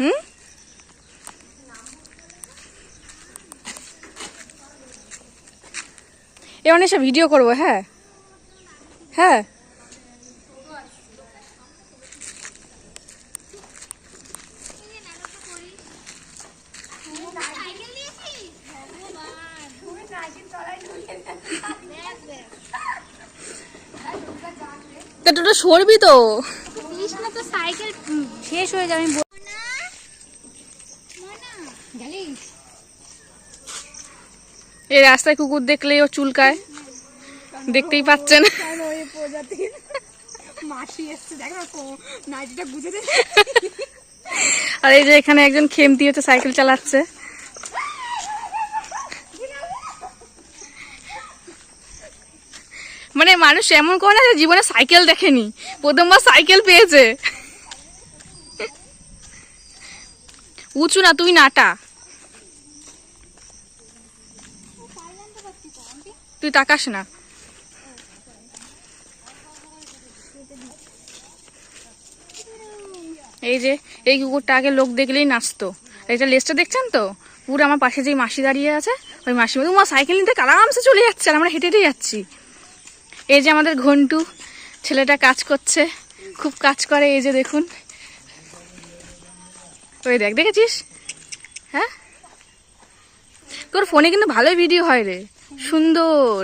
হুম? এবার এসে ভিডিও করব হ্যাঁ? হ্যাঁ? তা সরবি তো? সাইকেল শেষ হয়ে যাবে আমি বল- গেলিস? এই রাস্তায় কুকুর দেখলেই ও চুলকায়। দেখতেই পাচ্ছেন। আর এই যে এখানে একজন খেমতি হচ্ছে সাইকেল চালাচ্ছে। মানে মানুষ এমন করে না যে জীবনে সাইকেল দেখেনি। প্রথমবার সাইকেল পেয়েছে। উঁচু না তুই নাটা। তুই তাকাস না। এই যে, এই কুকুরটা আগে লোক দেখলেই নাচতো। এটা লেজটা দেখছেন তো? পুরো আমার পাশে যেই মাসি দাঁড়িয়ে আছে, ওই মাসি মা সাইকেল নিতে আরামসে চলে যাচ্ছে আর আমরা হেঁটে হেঁটে যাচ্ছি। এই যে আমাদের ঘন্টু, ছেলেটা কাজ করছে, খুব কাজ করে, এই যে দেখুন। ওই দেখ, দেখেছিস? হ্যাঁ? তোর ফোনে কিন্তু ভালোই ভিডিও হয় রে। সুন্দর।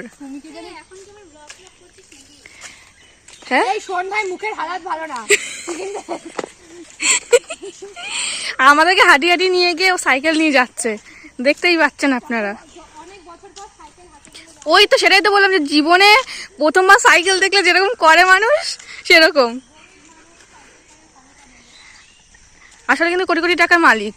হ্যাঁ? এই মুখের হালাত ভালো না। আমাদেরকে হাঁটি হাঁটি নিয়ে গিয়ে ও সাইকেল নিয়ে যাচ্ছে। দেখতেই পাচ্ছেন আপনারা। ওই তো সেটাই তো বললাম যে জীবনে প্রথমবার সাইকেল দেখলে যেরকম করে মানুষ সেরকম। আসলে কিন্তু কোটি কোটি টাকার মালিক।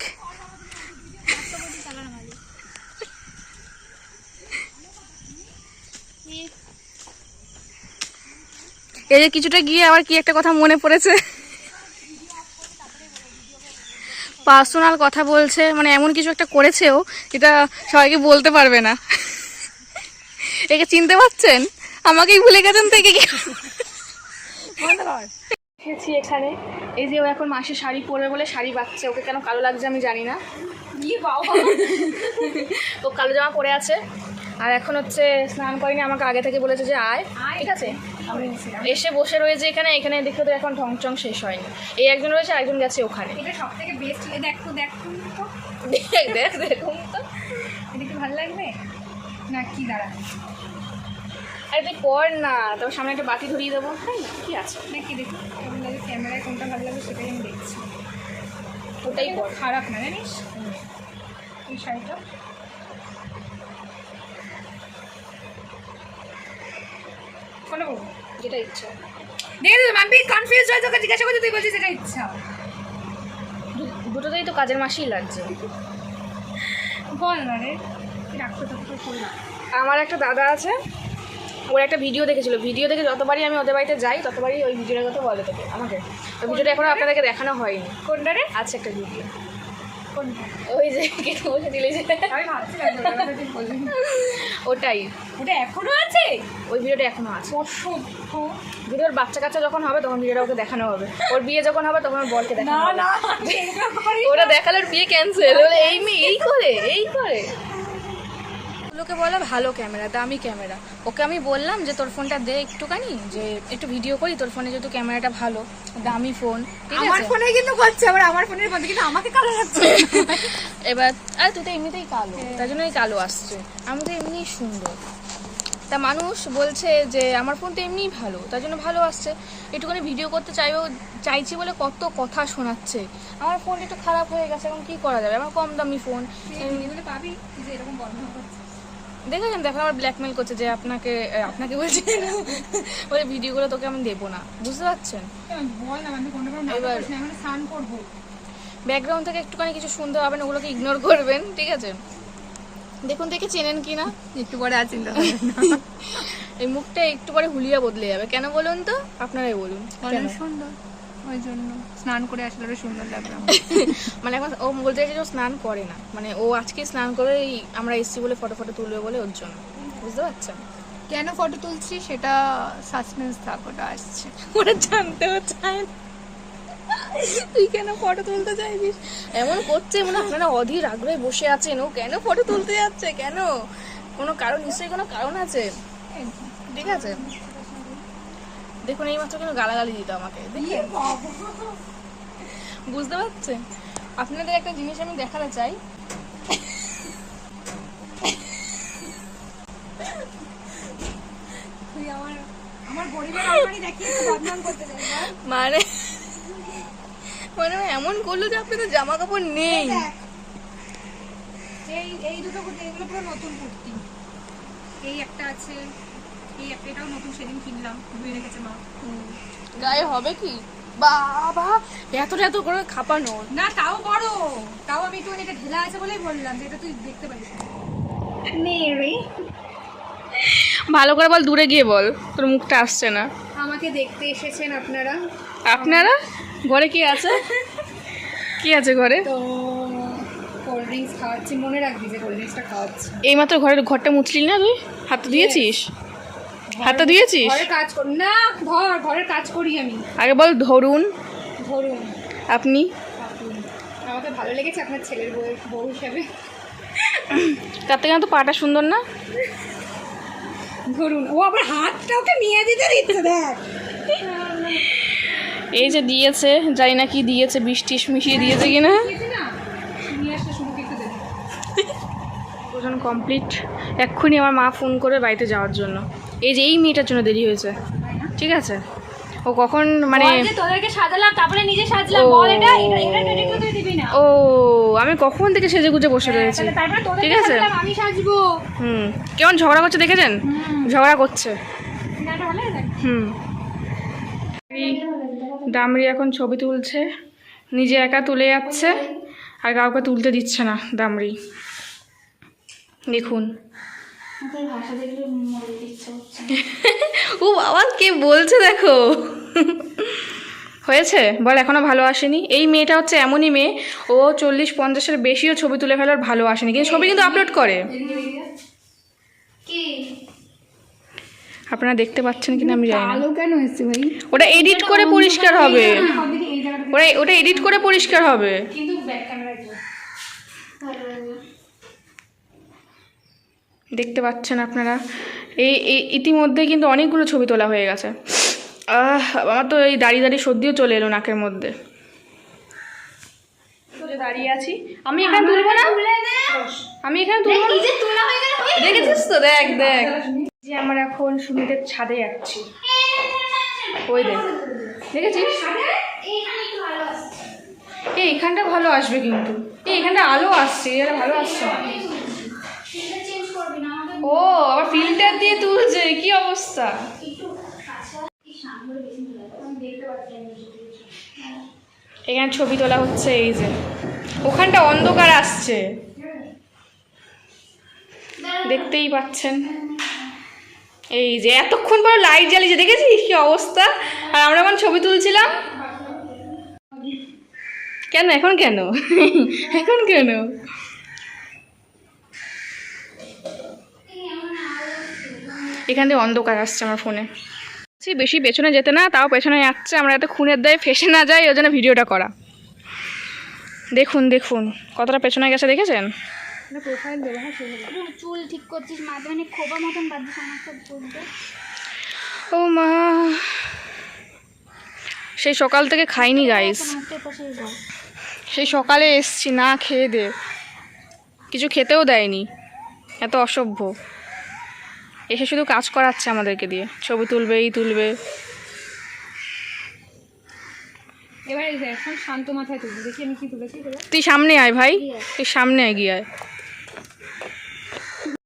এই যে কিছুটা গিয়ে আবার কি একটা কথা মনে পড়েছে? পার্সোনাল কথা বলছে মানে এমন কিছু একটা করেছেও এটা সবাইকে বলতে পারবে না। একে চিনতে পারছেন? আমাকেই ভুলে গেছেন থেকে কি এসেছি এখানে। এই যে ও এখন মাসে শাড়ি পরবে বলে শাড়ি বাচ্ছে ওকে কেন কালো লাগছে আমি জানি না। ও কালো জামা পরে আছে। আর এখন হচ্ছে স্নান করিনি আমাকে আগে থেকে বলেছে যে আয় ঠিক আছে? এসে বসে রয়েছে এখানে এখানে দেখে তো এখন ঢং চং শেষ হয়নি। এই একজন রয়েছে আর একজন গেছে ওখানে। দেখ দেখ দেখ দেখ দেখুন তো। এটা কি ভালো লাগবে? না কি দাঁড়া। আরে তুই পর না তোর সামনে একটা বাটি ধরিয়ে দেবো। হ্যাঁ কি আছে? দেখি কেমন লাগে ক্যামেরায় কোনটা ভালো লাগে সেটাই আমি দেখছি। ওটাই খারাপ না জানিস? এই শাড়িটা? কোনটা যেটা ইচ্ছা। দেখে তো মাম্পি কনফিউজ হয়ে তোকে জিজ্ঞাসা করছি তুই বলছিস এটা ইচ্ছা। দুটোতেই তো কাজের মাসেই লাগছে। বল না রে আমার একটা দাদা আছে ওর একটা ভিডিও দেখেছিল। ভিডিও দেখে যতবারই আমি ওদের বাড়িতে যাই ততবারই ওই ভিডিওটার কথা বলে তোকে আমাকে। ওই ভিডিওটা এখনও আপনাদেরকে দেখানো হয়নি। কোনটা রে? আছে একটা ভিডিও। ওই যে কেটে বসে দিলে যে। ওটাই। ওটা এখনও আছে? ওই ভিডিওটা এখনও আছে। ভিডিওর বাচ্চা কাচ্চা যখন হবে তখন ভিডিওটা ওকে দেখানো হবে। ওর বিয়ে যখন হবে তখন বরকে দেখানো হবে। ওরা দেখালে ওর বিয়ে ক্যান্সেল এই মেয়ে এই করে এই করে। লোকে বলে ভালো ক্যামেরা দামি ক্যামেরা। ওকে আমি বললাম যে তোর ফোনটা দে একটুখানি যে একটু ভিডিও করি তোর ফোনে যেহেতু ক্যামেরাটা ভালো দামি ফোন আমার ফোনে কিন্তু করছে আবার আমার ফোনের মধ্যে কিন্তু আমাকে কালো লাগছে। এবার আরে তুই তো এমনিতেই কালো তার জন্যই কালো আসছে। আমি তো এমনিই সুন্দর। তা মানুষ বলছে যে আমার ফোন তো এমনিই ভালো তার জন্য ভালো আসছে। একটুখানি ভিডিও করতে চাইবেও চাইছি বলে কত কথা শোনাচ্ছে। আমার ফোন একটু খারাপ হয়ে গেছে এখন কি করা যাবে? আমার কম দামি ফোন। পাবি যে এরকম বন্ধ দেখেছেন দেখো আমার ব্ল্যাকমেল করছে যে আপনাকে আপনাকে বলছি ওই ভিডিওগুলো তোকে আমি দেবো না। বুঝতে পারছেন? এবার- ব্যাকগ্রাউন্ড থেকে একটুখানি কিছু শুনতে পাবেন ওগুলোকে ইগনোর করবেন ঠিক আছে? দেখুন দেখে চেনেন কি না? একটু পরে চিন্তা এই মুখটা একটু পরে হুলিয়া বদলে যাবে। কেন বলুন তো? আপনারাই বলুন? সুন্দর। ওই জন্য। স্নান করে আসলে আরও সুন্দর লাগবে মানে এখন ও বলতে চাইছে যে ও স্নান করে না। মানে ও আজকে স্নান করে আমরা এসছি বলে ফটো ফটো তুলবে বলে ওর জন্য। বুঝতে পারছেন? কেন ফটো তুলছি? সেটা সাসপেন্স থাক ওটা আসছে। ওরা জানতেও চায় না। তুই কেন ফটো তুলতে চাইছিস? এমন করছে মনে আপনারা অধীর আগ্রহে বসে আছেন। ও কেন ফটো তুলতে যাচ্ছে? কেন? কোনো কারণ নিশ্চয়ই কোনো কারণ আছে। ঠিক আছে? দেখুন এই মাত্র কেন গালাগালি দিত আমাকে দেখলেন? বুঝতে পারছেন আপনাদের একটা জিনিস আমি দেখাতে চাই? মানে মানে এমন করল যে আপনাদের জামা কাপড় নেই। এই এই দুটো এগুলো পুরো নতুন কুর্তি এই একটা আছে এটাও নতুন সেদিন কিনলাম ধুয়ে রেখেছে মা। গায়ে হবে কি? বাবা এতটা এত করে খাপানো। না তাও বড় তাও আমি একটু এটা ঢেলা আছে বলেই বললাম যে এটা তুই দেখতে পারিস। নে রে। ভালো করে বল দূরে গিয়ে বল। তোর মুখটা আসছে না। আমাকে দেখতে এসেছেন আপনারা। আপনারা? ঘরে কি আছে? কি আছে ঘরে? তো কোল্ড ড্রিঙ্কস খাওয়াচ্ছি। মনে রাখবি যে কোল্ড ড্রিঙ্কসটা খাওয়াচ্ছি। এইমাত্র ঘরের ঘরটা মুছলি না তুই? হাতটা দিয়েছিস? হাতটা দিয়েছিস? ঘরের কাজ করি না ধর ঘরের কাজ করি আমি। আগে বল ধরুন। ধরুন। আপনি। আমাকে ভালো লেগেছে আপনার ছেলের বউ বউ হিসাবে। তার থেকে তো পাটা সুন্দর না? ধরুন। ও আবার হাতটা ওকে নিয়ে দিতে দিচ্ছে দেখ। এই যে দিয়েছে জানি না কি দিয়েছে বৃষ্টি মিশিয়ে দিয়েছে কিনা। দিয়েছে না? নিয়ে আসলে শুনুকে একটু দেবে ওজন কমপ্লিট এক্ষুনি আমার মা ফোন করে বাড়িতে যাওয়ার জন্য। এই যে এই মেয়েটার জন্য দেরি হয়েছে। ঠিক আছে? ও কখন মানে তোদেরকে সাজালাম তারপরে নিজে সাজলাম। ও। বল এটা এটা এটা ক্রেডিট তো তুই দিবি না। ও আমি কখন থেকে সেজে গুজে বসে রয়েছি। তারপরে তোদেরকে ঠিক আছে? আমি সাজবো। হুম। কেমন ঝগড়া করছে দেখেছেন? ঝগড়া করছে। হুম। দামরি এখন ছবি তুলছে। নিজে একা তুলে যাচ্ছে। আর কাউকে তুলতে দিচ্ছে না দামরি দেখুন। ও বাবা কে বলছে দেখো? হয়েছে? বল এখনও ভালো আসেনি। এই মেয়েটা হচ্ছে এমনই মেয়ে ও চল্লিশ পঞ্চাশের বেশিও ছবি তুলে ফেলার ভালো আসেনি। কিন্তু ছবি কিন্তু আপলোড করে। আপনারা দেখতে পাচ্ছেন কিনা আমি জানি না। কেন এসছে ভাই? ওটা এডিট করে পরিষ্কার হবে। ওটা ওটা এডিট করে পরিষ্কার হবে। কিন্তু ব্যাক ক্যামেরা দেখতে পাচ্ছেন আপনারা। এই ইতিমধ্যে কিন্তু অনেকগুলো ছবি তোলা হয়ে গেছে। আমার তো এই দাঁড়িয়ে দাঁড়িয়ে সর্দিও চলে এলো নাকের মধ্যে। দাঁড়িয়ে আছি। আমি এখানে তুলবো না? আমি এখানে তুলবো দেখেছিস তো? দেখ দেখ। যে আমরা এখন সুমিতের ছাদে যাচ্ছি। ওই দেখ। দেখেছিস? এই এখানটা ভালো আসবে কিন্তু। এই এখানটা আলো আসছে এটা ভালো আসছে। না ও, আবার ফিল্টার দিয়ে তুলছে, কি অবস্থা? এখানে ছবি তোলা হচ্ছে, এই যে। ওখানটা অন্ধকার আসছে। দেখতেই পাচ্ছেন। এই যে, এতক্ষণ পর লাইট জ্বালিয়েছে, দেখেছিস কি অবস্থা? আর আমরা এখন ছবি তুলছিলাম, কেন, এখন কেন? এখন কেন? এখান থেকে অন্ধকার আসছে আমার ফোনে। সে বেশি পেছনে যেতে না তাও পেছনে যাচ্ছে আমরা এত খুনের দায়ে ফেসে না যাই ওই জন্য ভিডিওটা করা। দেখুন দেখুন কতটা পেছনে গেছে দেখেছেন? প্রোফাইল দেবো শুনে চুল ঠিক করছিস মাঝে খোপা মতন বাঁধছিস আমার সব ও মা সেই সকাল থেকে খাইনি গাইস সেই সকালে এসছি না খেয়ে দে। কিছু খেতেও দেয়নি। এত অসভ্য। এসে শুধু কাজ করাচ্ছে আমাদেরকে দিয়ে। ছবি তুলবে এই তুলবে। তুই সামনে আয় ভাই। তুই সামনে আয় গিয়ে আয়।